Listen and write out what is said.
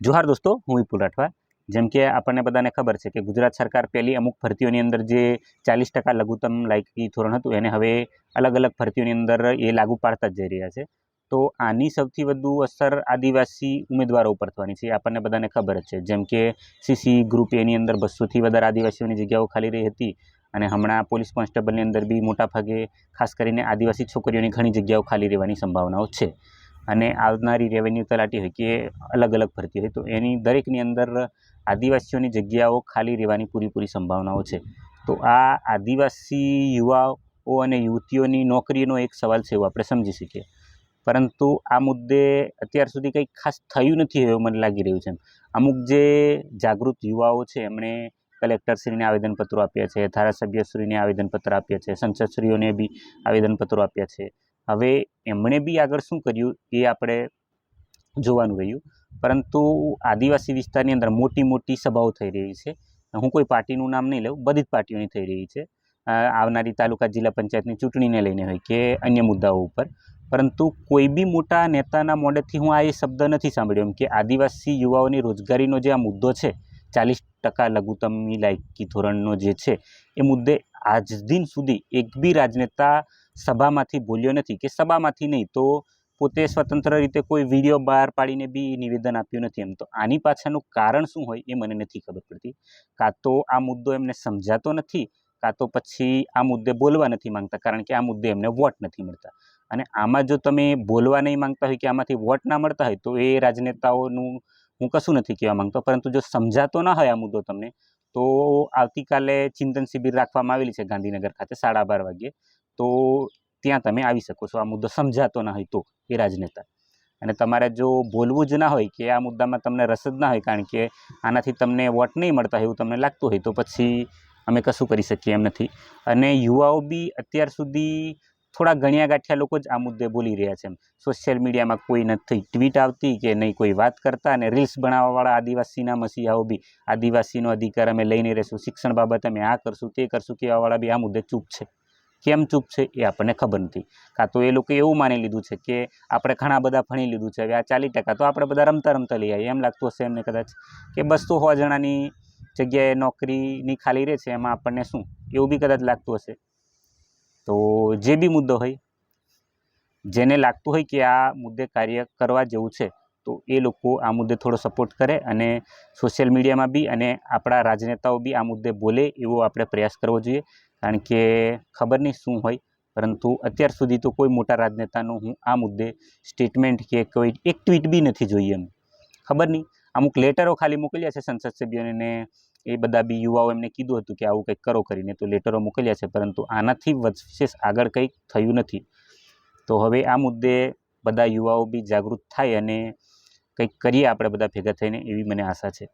જોહાર દોસ્તો, હું વિપુલ રાઠવા. જેમ કે આપણને બધાને ખબર છે કે ગુજરાત સરકાર પહેલી અમુક ભરતીઓની અંદર જે ચાલીસ ટકા લઘુત્તમ લાયકી ધોરણ હતું, એને હવે અલગ અલગ ભરતીઓની અંદર એ લાગુ પાડતા જ જઈ રહ્યા છે. તો આની સૌથી વધુ અસર આદિવાસી ઉમેદવારો ઉપર થવાની છે આપણને બધાને ખબર જ છે. જેમ કે સીસી ગ્રુપ એની અંદર બસોથી વધારે આદિવાસીઓની જગ્યાઓ ખાલી રહી હતી અને હમણાં પોલીસ કોન્સ્ટેબલની અંદર બી મોટાભાગે ખાસ કરીને આદિવાસી છોકરીઓની ઘણી જગ્યાઓ ખાલી રહેવાની સંભાવનાઓ છે. અને આવનારી રેવન્યુ તલાટી હોય કે અલગ અલગ ભરતી હોય. તો એની દરેકની અંદર આદિવાસીઓની જગ્યાઓ ખાલી રહેવાની પૂરેપૂરી સંભાવનાઓ છે. તો આ આદિવાસી યુવાઓ અને યુવતીઓની નોકરીનો એક સવાલ છે એવું આપણે સમજી શકીએ. પરંતુ આ મુદ્દે અત્યાર સુધી કંઈ ખાસ થયું નથી એવું મને લાગી રહ્યું છે અમુક જે જાગૃત યુવાઓ છે, એમણે કલેક્ટરશ્રીને આવેદનપત્રો આપ્યા છે, ધારાસભ્યશ્રીને આવેદનપત્ર આપ્યા છે, સંસદશ્રીઓને બી આવેદનપત્રો આપ્યા છે. હવે એમણે બી આગળ શું કર્યું એ આપણે જોવાનું રહ્યું. પરંતુ આદિવાસી વિસ્તારની અંદર મોટી મોટી સભાઓ થઈ રહી છે. હું કોઈ પાર્ટીનું નામ નહીં લઉં, બધી જ પાર્ટીઓની થઈ રહી છે. આવનારી તાલુકા જિલ્લા પંચાયતની ચૂંટણીને લઈને હોય કે અન્ય મુદ્દાઓ ઉપર. પરંતુ કોઈ બી મોટા નેતાના મોઢેથી હું આ એ શબ્દ નથી સાંભળ્યો એમ કે આદિવાસી યુવાઓની રોજગારીનો જે આ મુદ્દો છે, ચાલીસ ટકા લઘુત્તમની લાયકી ધોરણનો જે છે, એ મુદ્દે આજ દિન સુધી એક બી રાજનેતા સભામાંથી બોલ્યો નથી કે સભામાંથી નહીં, તો પોતે સ્વતંત્ર રીતે કોઈ વીડિયો બહાર પાડીને બી નિવેદન આપ્યું નથી એમ. તો આની પાછળનું કારણ શું હોય એ મને નથી ખબર પડતી. કાં તો આ મુદ્દો એમને સમજાતો નથી, કાં તો પછી આ મુદ્દે બોલવા નથી માંગતા, કારણ કે આ મુદ્દે એમને વોટ નથી મળતા. અને આમાં જો તમે બોલવા નહીં માંગતા હોય કે આમાંથી વોટ ના મળતા હોય, તો એ રાજનેતાઓનું હું કશું નથી કહેવા માંગતો. પરંતુ જો સમજાતો ના હોય આ મુદ્દો તમને તો આવતીકાલે ચિંતન શિબિર રાખવામાં આવેલી છે ગાંધીનગર ખાતે સાડા બાર વાગ્યે. તો ત્યાં તમે આવી શકો છો. આ મુદ્દો સમજાતો ના હોય તો એ રાજનેતા. અને તમારે જો બોલવું જ ના હોય કે આ મુદ્દામાં તમને રસ જ ના હોય કારણ કે આનાથી તમને વોટ નહીં મળતા હોય એવું તમને લાગતું હોય તો પછી અમે કશું કરી શકીએ એમ નથી. અને યુવાઓ બી અત્યાર સુધી થોડા ગણ્યા ગાંઠ્યા લોકો જ આ મુદ્દે બોલી રહ્યા છે એમ. સોશિયલ મીડિયામાં કોઈ નથી. ટ્વીટ આવતી કે નહીં કોઈ વાત કરતા અને રીલ્સ બનાવવાવાળા આદિવાસીના મસીહાઓ બી. આદિવાસીનો અધિકાર અમે લઈને રહેશું. શિક્ષણ બાબતે અમે આ કરશું, તે કરશું કહેવાવાળા બી આ મુદ્દે ચૂપ છે. કેમ ચૂપ છે એ આપણને ખબર નથી. કાં તો એ લોકો એવું માની લીધું છે કે આપણે ઘણા બધા ભણી લીધું છે. હવે આ ચાલીસ ટકા તો આપણે બધા રમતા રમતા લઈ આવીએ. એમ લાગતું હશે એમને કદાચ. કે બસો સો જણાની જગ્યાએ નોકરીની ખાલી રહે છે. એમાં આપણને શું? એવું બી કદાચ લાગતું હશે. તો જે બી મુદ્દો હોય, જેને લાગતું હોય કે આ મુદ્દે કાર્ય કરવા જેવું છે, તો એ લોકો આ મુદ્દે થોડો સપોર્ટ કરે અને સોશિયલ મીડિયામાં બી અને આપણા રાજનેતાઓ બી આ મુદ્દે બોલે એવો આપણે પ્રયાસ કરવો જોઈએ. કારણ કે ખબર નહીં શું હોય, પરંતુ અત્યાર સુધી તો કોઈ મોટા રાજનેતાનું હું આ મુદ્દે સ્ટેટમેન્ટ કે કોઈ એક ટ્વીટ બી નથી જોઈ એમ. ખબર નહીં? અમુક લેટરો ખાલી મોકલ્યા છે સંસદ સભ્યોને એ બધા બી યુવાઓ એમને કીધું હતું કે આવું કંઈક કરો કરીને, તો લેટરો મોકલ્યા છે, પરંતુ આનાથી વિશેષ આગળ કંઈક થયું નથી. તો હવે આ મુદ્દે બધા યુવાઓ બી જાગૃત થાય અને કંઈક કરીએ આપણે બધા ભેગા થઈને એવી મને આશા છે.